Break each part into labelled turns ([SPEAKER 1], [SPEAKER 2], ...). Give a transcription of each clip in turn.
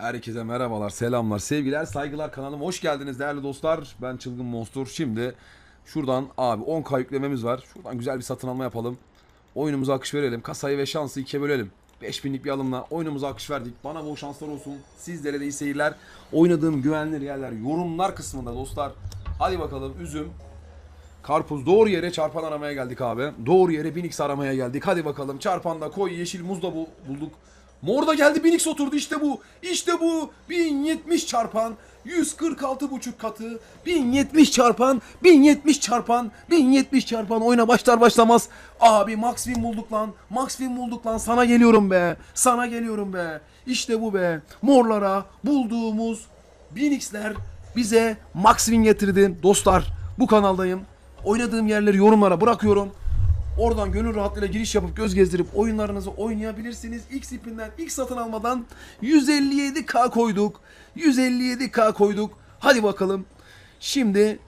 [SPEAKER 1] Herkese merhabalar, selamlar, sevgiler, saygılar kanalıma hoş geldiniz değerli dostlar. Ben Çılgın Monster. Şimdi şuradan abi 10k yüklememiz var. Şuradan güzel bir satın alma yapalım. Oyunumuza akış verelim. Kasayı ve şansı ikiye bölelim. 5000'lik bir alımla oyunumuza akış verdik. Bana bol şanslar olsun. Sizlere de iyi seyirler. Oynadığım güvenilir yerler yorumlar kısmında dostlar. Hadi bakalım üzüm, Karpuz doğru yere çarpan aramaya geldik abi. Doğru yere Binix aramaya geldik. Hadi bakalım çarpanda koy yeşil muz da bu, bulduk. Mor da geldi Binix oturdu işte bu. İşte bu 1070 çarpan 146 buçuk katı 1070 çarpan 1070 çarpan 1070 çarpan oyuna başlar başlamaz. Abi Max Win bulduk lan. Max Win bulduk lan. Sana geliyorum be. Sana geliyorum be. İşte bu be. Morlara bulduğumuz Binix'ler bize Max Win getirdi. Dostlar bu kanaldayım. Oynadığım yerleri yorumlara bırakıyorum. Oradan gönül rahatlığıyla giriş yapıp göz gezdirip oyunlarınızı oynayabilirsiniz. İlk sipinden, ilk satın almadan 157k koyduk. 157k koyduk. Hadi bakalım. Şimdi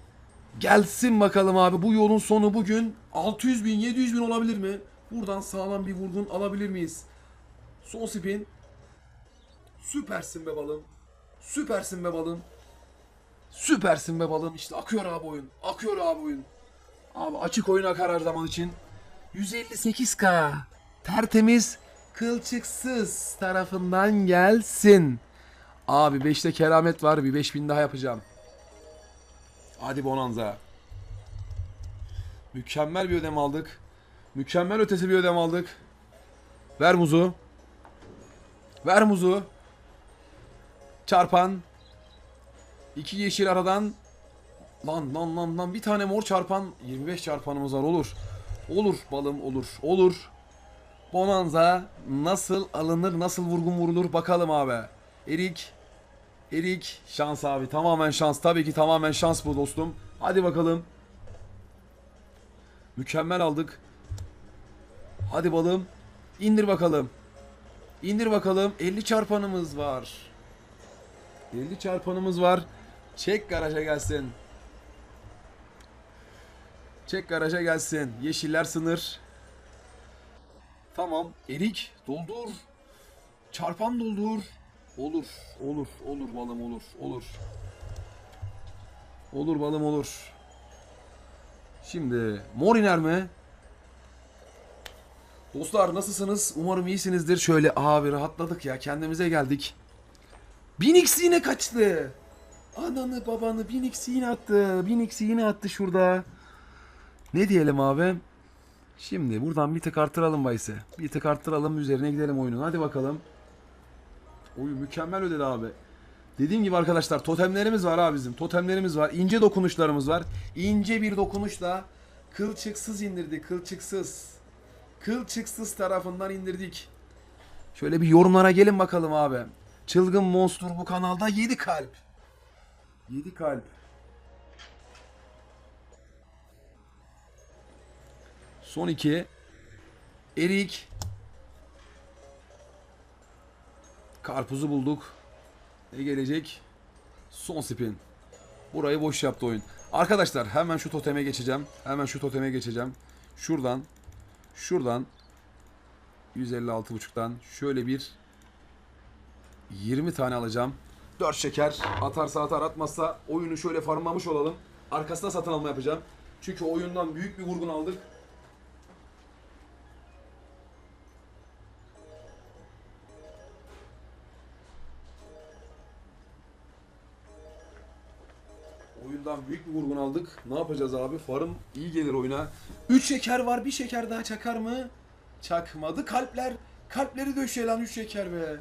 [SPEAKER 1] gelsin bakalım abi. Bu yolun sonu bugün 600 bin, 700 bin olabilir mi? Buradan sağlam bir vurgun alabilir miyiz? Son spin. Süpersin be balım. Süpersin be balım. Süpersin be balım. İşte akıyor abi oyun. Akıyor abi oyun. Abi açık oyun akar her zaman için. 158k. Tertemiz, kılçıksız tarafından gelsin. Abi 5'te keramet var. Bir 5000 daha yapacağım. Hadi Bonanza. Mükemmel bir ödeme aldık. Mükemmel ötesi bir ödeme aldık. Ver muzu. Ver muzu. Çarpan. İki yeşil aradan Lan lan lan lan bir tane mor çarpan 25 çarpanımız var olur. Olur balım olur. Olur. Bonanza nasıl alınır nasıl vurgun vurulur bakalım abi. Erik. Erik şans abi tamamen şans tabii ki tamamen şans bu dostum. Hadi bakalım. Mükemmel aldık. Hadi balım. İndir bakalım. İndir bakalım. 50 çarpanımız var. 50 çarpanımız var. Çek garaja gelsin. Çek garaja gelsin. Yeşiller sınır. Tamam. Erik doldur. Çarpan doldur. Olur. Olur. Olur balım olur. Olur. Olur balım olur. Şimdi mor iner mi? Dostlar nasılsınız? Umarım iyisinizdir. Şöyle abi rahatladık ya. Kendimize geldik. Binix yine kaçtı. Ananı babanı Binix yine attı. Binix yine attı şurada. Ne diyelim abi? Şimdi buradan bir tık arttıralım Bayse. Bir tık arttıralım üzerine gidelim oyunun. Hadi bakalım. Oyun mükemmel ödedi abi. Dediğim gibi arkadaşlar totemlerimiz var abi bizim. Totemlerimiz var. ince dokunuşlarımız var. İnce bir dokunuşla kılçıksız indirdi. Kılçıksız. Kılçıksız tarafından indirdik. Şöyle bir yorumlara gelin bakalım abi. Çılgın Monster bu kanalda 7 kalp. 7 kalp. Son iki. Erik. Karpuzu bulduk. Ne gelecek? Son spin. Burayı boş yaptı oyun. Arkadaşlar hemen şu toteme geçeceğim. Hemen şu toteme geçeceğim. Şuradan. Şuradan. 156.5'tan şöyle bir 20 tane alacağım. 4 şeker. Atarsa atar atmazsa oyunu şöyle farmlamış olalım. Arkasına satın alma yapacağım. Çünkü oyundan büyük bir vurgun aldık. Aldık. Ne yapacağız abi? Farım iyi gelir oyuna. 3 şeker var. Bir şeker daha çakar mı? Çakmadı. Kalpler. Kalpleri döşe lan 3 şeker be.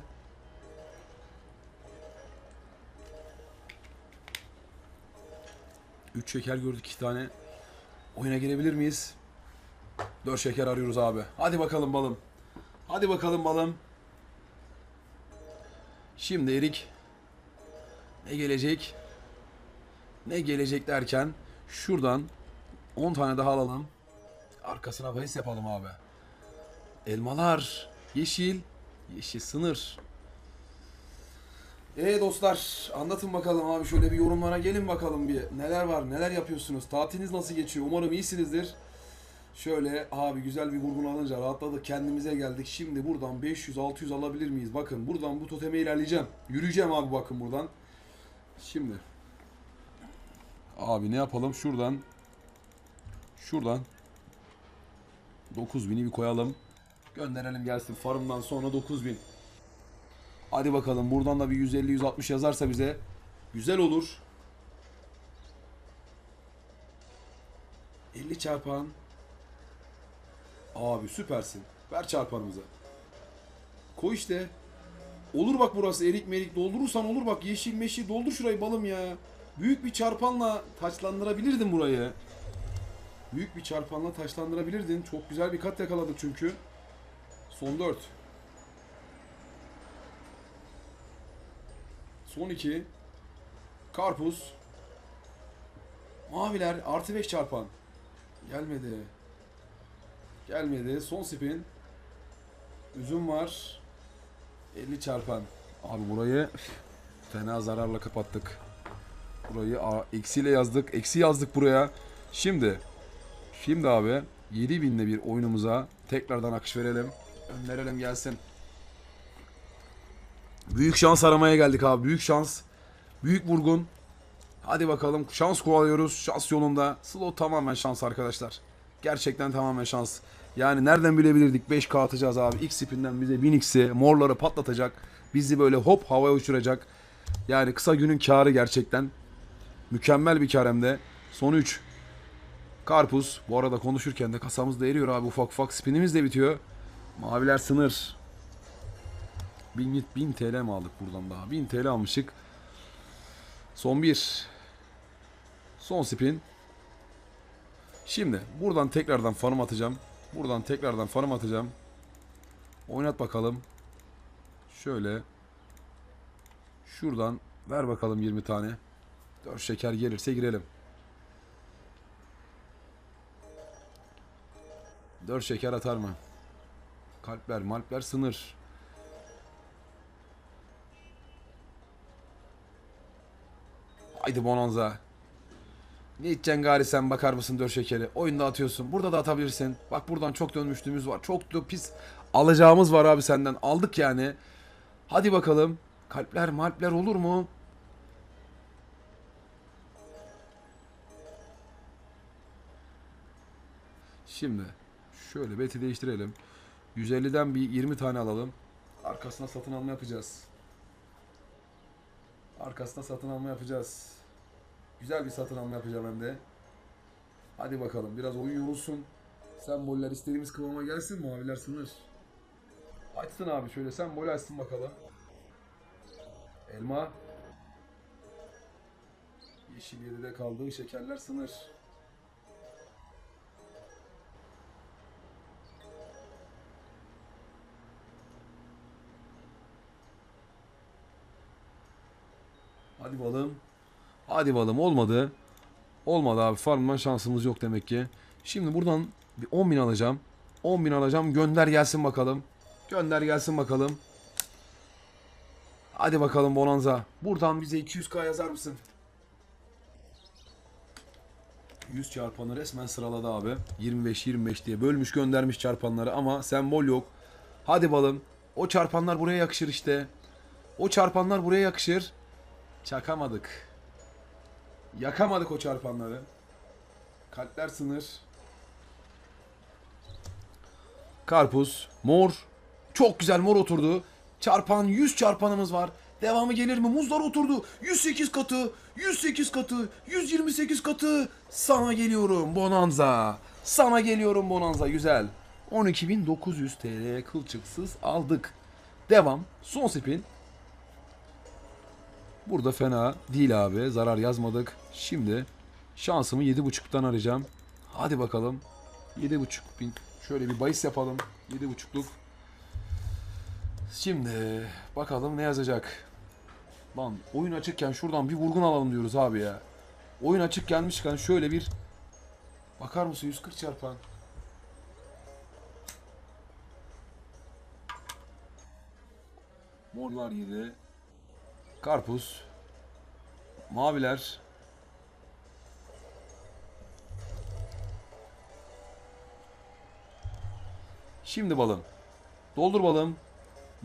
[SPEAKER 1] Üç şeker gördük iki tane. Oyuna girebilir miyiz? Dört şeker arıyoruz abi. Hadi bakalım balım. Hadi bakalım balım. Şimdi Erik. Ne gelecek? Ne gelecek derken şuradan 10 tane daha alalım. Arkasına bahis yapalım abi. Elmalar, yeşil, yeşil sınır. Ee dostlar anlatın bakalım abi şöyle bir yorumlara gelin bakalım bir. Neler var neler yapıyorsunuz tatiliniz nasıl geçiyor umarım iyisinizdir. Şöyle abi güzel bir vurgun alınca rahatladık kendimize geldik. Şimdi buradan 500-600 alabilir miyiz? Bakın buradan bu toteme ilerleyeceğim. Yürüyeceğim abi bakın buradan. Şimdi. Abi ne yapalım? Şuradan. Şuradan. 9000'i bir koyalım. Gönderelim gelsin. Farmdan sonra 9000. Hadi bakalım buradan da bir 150-160 yazarsa bize güzel olur. 50 çarpan. Abi süpersin. Ver çarpanımıza. Koy işte. Olur bak burası erik merik doldurursan olur bak yeşil meşil doldur şurayı balım ya. Büyük bir çarpanla taçlandırabilirdin burayı. Büyük bir çarpanla taçlandırabilirdin. Çok güzel bir kat yakaladık çünkü. Son 4. Son 2. Karpuz. Maviler artı 5 çarpan. Gelmedi. Gelmedi. Son spin. Üzüm var. 50 çarpan. Abi burayı fena zararla kapattık. Burayı a- eksiyle yazdık. Eksi yazdık buraya. Şimdi şimdi abi 7000'le bir oyunumuza tekrardan akış verelim. Önlerelim gelsin. Büyük şans aramaya geldik abi. Büyük şans. Büyük vurgun. Hadi bakalım. Şans kovalıyoruz. Şans yolunda. Slow tamamen şans arkadaşlar. Gerçekten tamamen şans. Yani nereden bilebilirdik 5K atacağız abi. X spinden bize 1000x'i morları patlatacak. Bizi böyle hop havaya uçuracak. Yani kısa günün karı gerçekten. Mükemmel bir kar hem de. Son 3. Karpuz. Bu arada konuşurken de kasamız da eriyor abi. Ufak ufak spinimiz de bitiyor. Maviler sınır. 1000, 1000 TL mi aldık buradan daha? 1000 TL almışık. Son bir. Son spin. Şimdi buradan tekrardan farm atacağım. Buradan tekrardan farm atacağım. Oynat bakalım. Şöyle. Şuradan ver bakalım 20 tane. 4 şeker gelirse girelim. 4 şeker atar mı? Kalpler malpler sınır. Haydi Bonanza. Ne içeceksin gari sen bakar mısın dört şekeri? Oyunda atıyorsun. Burada da atabilirsin. Bak buradan çok dönmüşlüğümüz var. Çok da pis alacağımız var abi senden. Aldık yani. Hadi bakalım. Kalpler malpler olur mu? Şimdi şöyle beti değiştirelim. 150'den bir 20 tane alalım. Arkasına satın alma yapacağız. Arkasına satın alma yapacağız. Güzel bir satın alma yapacağım hem de. Hadi bakalım biraz oyun yorulsun. Semboller istediğimiz kıvama gelsin maviler sınır. Açsın abi şöyle sembol açsın bakalım. Elma. Yeşil 7'de kaldığı şekerler sınır. Balım. Hadi balım olmadı. Olmadı abi farmdan şansımız yok demek ki. Şimdi buradan bir 10.000 alacağım. 10.000 alacağım gönder gelsin bakalım. Gönder gelsin bakalım. Hadi bakalım Bonanza. Buradan bize 200k yazar mısın? 100 çarpanı resmen sıraladı abi. 25-25 diye bölmüş göndermiş çarpanları ama sembol yok. Hadi balım. O çarpanlar buraya yakışır işte. O çarpanlar buraya yakışır. Çakamadık. Yakamadık o çarpanları. Kalpler sınır. Karpuz. Mor. Çok güzel mor oturdu. Çarpan 100 çarpanımız var. Devamı gelir mi? Muzlar oturdu. 108 katı. 108 katı. 128 katı. Sana geliyorum Bonanza. Sana geliyorum Bonanza. Güzel. 12.900 TL kılçıksız aldık. Devam. Son spin. Burada fena değil abi. Zarar yazmadık. Şimdi şansımı 7.5'tan arayacağım. Hadi bakalım. 7.5 bin. Şöyle bir bahis yapalım. 7.5'luk. Şimdi bakalım ne yazacak. Lan oyun açıkken şuradan bir vurgun alalım diyoruz abi ya. Oyun açık gelmişken şöyle bir bakar mısın 140 çarpan. Morlar 7. Karpuz. Maviler. Şimdi balım. Doldur balım.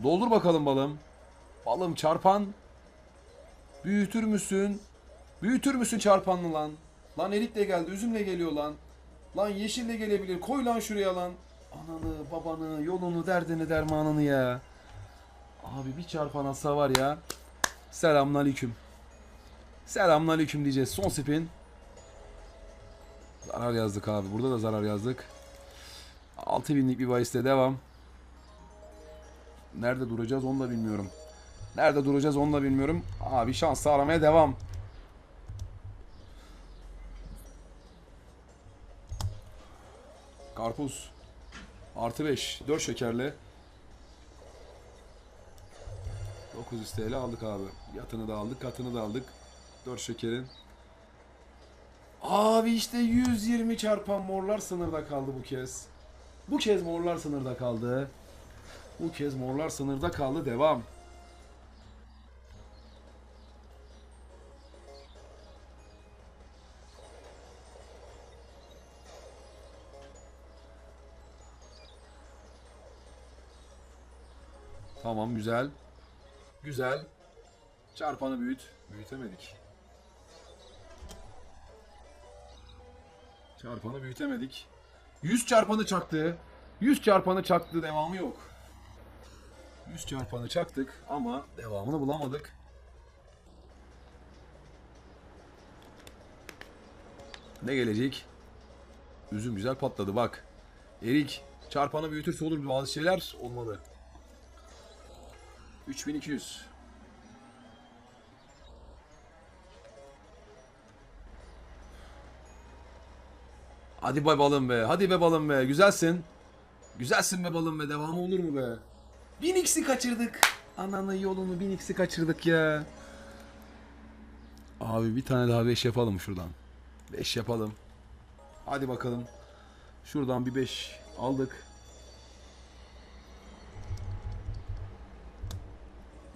[SPEAKER 1] Doldur bakalım balım. Balım çarpan. Büyütür müsün? Büyütür müsün çarpanlı lan? Lan erik de geldi, üzümle geliyor lan. Lan yeşille gelebilir. Koy lan şuraya lan. Ananı, babanı, yolunu, derdini, dermanını ya. Abi bir çarpan atsa var ya. Selamünaleyküm. Selamünaleyküm diyeceğiz. Son spin. Zarar yazdık abi. Burada da zarar yazdık. 6000'lik bir bahiste devam. Nerede duracağız onu da bilmiyorum. Nerede duracağız onu da bilmiyorum. Abi şans aramaya devam. Karpuz. Artı 5. 4 şekerli. 900 TL aldık abi. Yatını da aldık, katını da aldık. 4 şekerin. Abi işte 120 çarpan morlar sınırda kaldı bu kez. Bu kez morlar sınırda kaldı. Bu kez morlar sınırda kaldı. Devam. Tamam güzel. Güzel. Çarpanı büyüt. Büyütemedik. Çarpanı büyütemedik. 100 çarpanı çaktı. 100 çarpanı çaktı devamı yok. 100 çarpanı çaktık ama devamını bulamadık. Ne gelecek? Üzüm güzel patladı bak. Erik çarpanı büyütürse olur bazı şeyler olmalı. 3200. Hadi be balım be. Hadi be balım be. Güzelsin. Güzelsin be balım be. Devamı olur mu be? 1000x'i kaçırdık. Ananı yolunu 1000x'i kaçırdık ya. Abi bir tane daha 5 yapalım şuradan. 5 yapalım. Hadi bakalım. Şuradan bir 5 aldık.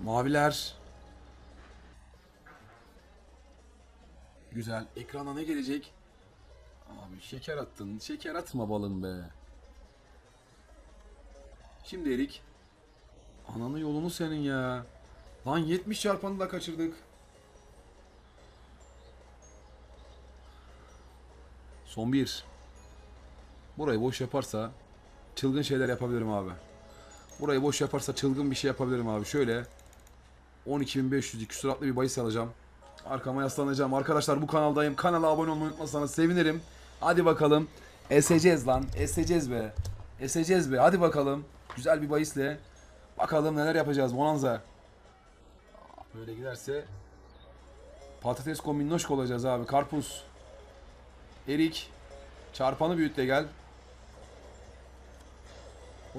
[SPEAKER 1] Maviler. Güzel. Ekrana ne gelecek? Abi şeker attın. Şeker atma balım be. Şimdi Erik. Ananı yolunu senin ya. Lan 70 çarpanı da kaçırdık. Son bir. Burayı boş yaparsa çılgın şeyler yapabilirim abi. Burayı boş yaparsa çılgın bir şey yapabilirim abi. Şöyle 12.500 küsuratlı bir bahis alacağım. Arkama yaslanacağım. Arkadaşlar bu kanaldayım. Kanala abone olmayı unutmasanız sevinirim. Hadi bakalım. Eseceğiz lan. Eseceğiz be. Eseceğiz be. Hadi bakalım. Güzel bir bahisle. Bakalım neler yapacağız Bonanza. Böyle giderse patates kombinnoşk olacağız abi. Karpuz. Erik. Çarpanı büyüt de gel.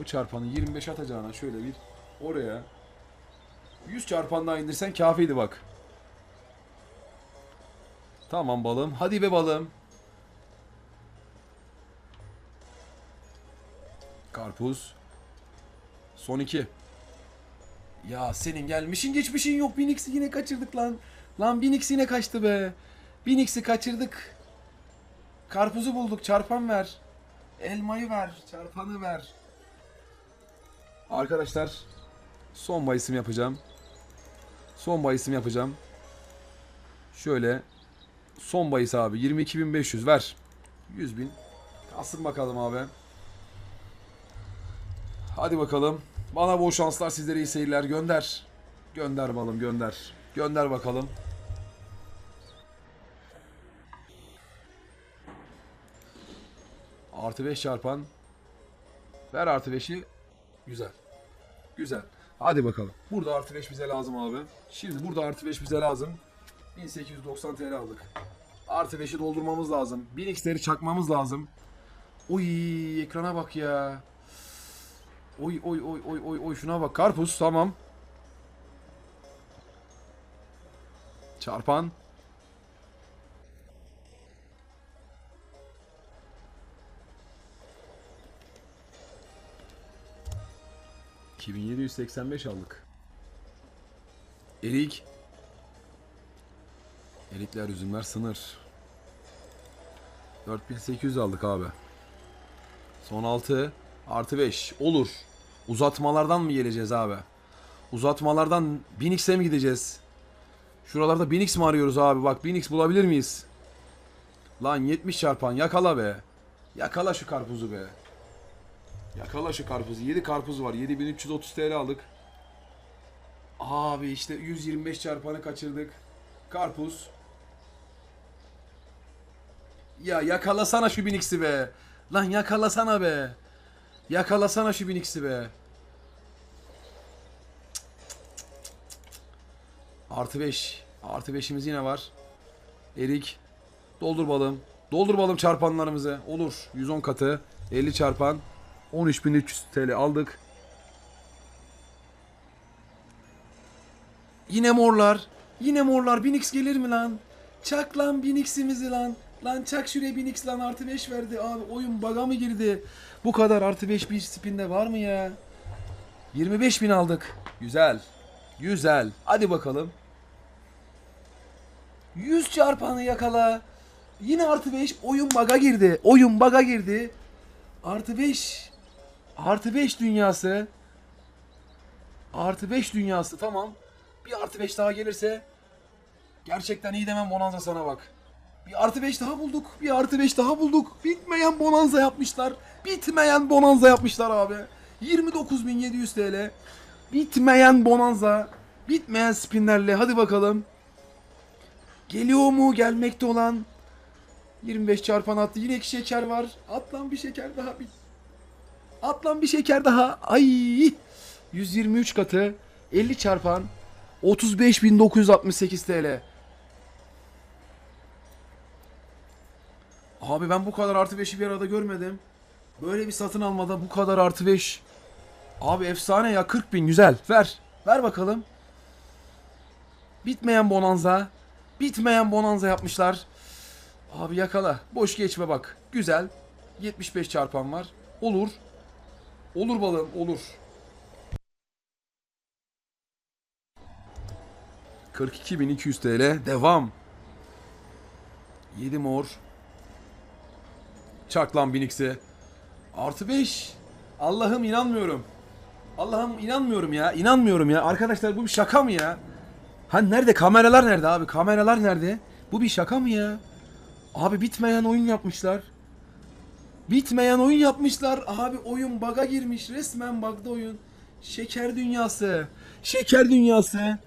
[SPEAKER 1] O çarpanı 25 atacağına şöyle bir oraya 100 çarpan daha indirsen kafiydi bak. Tamam balım. Hadi be balım. Karpuz. Son iki. Ya senin gelmişin geçmişin yok. Binix'i yine kaçırdık lan. Lan Binix yine kaçtı be. Binix'i kaçırdık. Karpuzu bulduk. Çarpan ver. Elmayı ver. Çarpanı ver. Arkadaşlar son bahisim yapacağım. Son bahisim yapacağım. Şöyle son bahis abi 22.500 ver. 100.000. Kalsın bakalım abi. Hadi bakalım. Bana bol şanslar sizlere iyi seyirler gönder. Gönder balım gönder. Gönder bakalım. Artı 5 çarpan. Ver artı 5'i. Güzel. Güzel. Hadi bakalım. Burada artı 5 bize lazım abi. Şimdi burada artı 5 bize lazım. 1890 TL aldık. Artı 5'i doldurmamız lazım. 1000x'leri çakmamız lazım. Oy ekrana bak ya. Oy oy oy oy oy oy şuna bak. Karpuz tamam. Çarpan. ...2785 aldık. Erik. Erikler, üzümler sınır. 4800 aldık abi. Son 6. Artı 5. Olur. Uzatmalardan mı geleceğiz abi? Uzatmalardan 1000x'e mi gideceğiz? Şuralarda 1000x mi arıyoruz abi? Bak 1000x bulabilir miyiz? Lan 70 çarpan yakala be. Yakala şu karpuzu be. Yakala şu karpuzu. 7 karpuz var. 7330 TL aldık. Abi işte 125 çarpanı kaçırdık. Karpuz. Ya yakalasana şu 1000x'i be. Lan yakalasana be. Yakalasana şu 1000x'i be. Artı 5. Artı 5'imiz yine var. Erik. Doldur balım. Doldur balım çarpanlarımızı. Olur. 110 katı. 50 çarpan. 13.300 TL aldık. Yine morlar. Yine morlar. 1000x gelir mi lan? Çak lan 1000x'imizi lan. Lan çak şuraya 1000x lan artı 5 verdi. Abi oyun baga mı girdi? Bu kadar artı 5 bir spinde var mı ya? 25 bin aldık. Güzel. Güzel. Hadi bakalım. 100 çarpanı yakala. Yine artı 5. Oyun baga girdi. Oyun baga girdi. Artı 5. Artı 5 dünyası. Artı 5 dünyası tamam. Bir artı 5 daha gelirse gerçekten iyi demem Bonanza sana bak. Bir artı 5 daha bulduk. Bir artı 5 daha bulduk. Bitmeyen Bonanza yapmışlar. Bitmeyen Bonanza yapmışlar abi. 29.700 TL. Bitmeyen Bonanza. Bitmeyen spinlerle. Hadi bakalım. Geliyor mu gelmekte olan? 25 çarpan attı. Yine iki şeker var. At lan bir şeker daha. Bir... At lan bir şeker daha. Ay. 123 katı. 50 çarpan. 35.968 TL. Abi ben bu kadar artı 5'i bir arada görmedim. Böyle bir satın almada bu kadar artı 5. Abi efsane ya 40 bin güzel. Ver. Ver bakalım. Bitmeyen bonanza. Bitmeyen bonanza yapmışlar. Abi yakala. Boş geçme bak. Güzel. 75 çarpan var. Olur. Olur balım olur. 42.200 TL. Devam. 7 mor. Çak lan 1000x'e. Artı 5. Allah'ım inanmıyorum. Allah'ım inanmıyorum ya. İnanmıyorum ya. Arkadaşlar bu bir şaka mı ya? Hani nerede? Kameralar nerede abi? Kameralar nerede? Bu bir şaka mı ya? Abi bitmeyen oyun yapmışlar. Bitmeyen oyun yapmışlar. Abi oyun baga girmiş. Resmen bug'da oyun. Şeker dünyası. Şeker dünyası.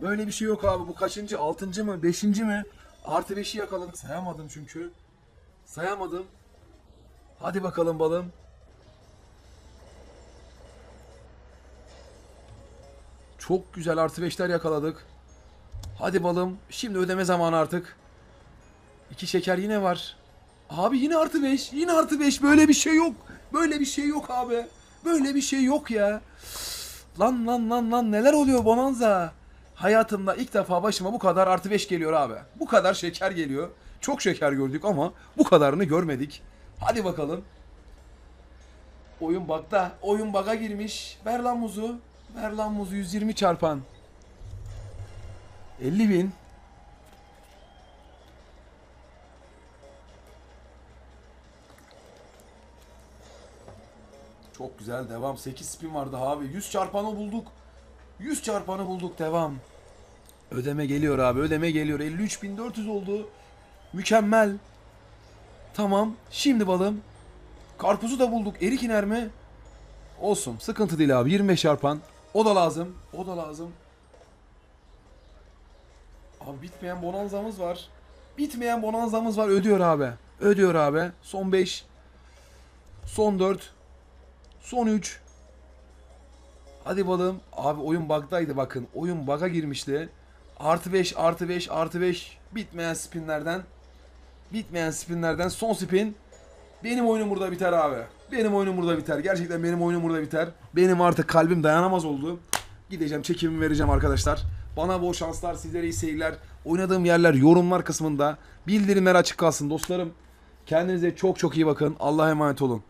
[SPEAKER 1] Böyle bir şey yok abi. Bu kaçıncı? Altıncı mı? Beşinci mi? Artı beşi yakaladık. Sayamadım çünkü. Sayamadım. Hadi bakalım balım. Çok güzel artı beşler yakaladık. Hadi balım. Şimdi ödeme zamanı artık. İki şeker yine var. Abi yine artı 5. Yine artı 5. Böyle bir şey yok. Böyle bir şey yok abi. Böyle bir şey yok ya. Lan lan lan lan neler oluyor Bonanza? Hayatımda ilk defa başıma bu kadar artı 5 geliyor abi. Bu kadar şeker geliyor. Çok şeker gördük ama bu kadarını görmedik. Hadi bakalım. Oyun bakta. Oyun baga girmiş. Ver lan muzu. Ver lan muzu 120 çarpan. 50 bin. Çok güzel devam. 8 spin vardı abi. 100 çarpanı bulduk. 100 çarpanı bulduk devam. Ödeme geliyor abi. Ödeme geliyor. 53.400 oldu. Mükemmel. Tamam. Şimdi balım. Karpuzu da bulduk. Erik iner mi? Olsun. Sıkıntı değil abi. 25 çarpan. O da lazım. O da lazım. Abi bitmeyen bonanzamız var. Bitmeyen bonanzamız var. Ödüyor abi. Ödüyor abi. Son 5. Son 4. Son 3. Hadi balım. Abi oyun bug'daydı bakın. Oyun bug'a girmişti. Artı 5, artı 5, artı 5. Bitmeyen spinlerden. Bitmeyen spinlerden son spin. Benim oyunum burada biter abi. Benim oyunum burada biter. Gerçekten benim oyunum burada biter. Benim artık kalbim dayanamaz oldu. Gideceğim çekimimi vereceğim arkadaşlar. Bana bol şanslar, sizlere iyi seyirler. Oynadığım yerler yorumlar kısmında. Bildirimler açık kalsın dostlarım. Kendinize çok çok iyi bakın. Allah'a emanet olun.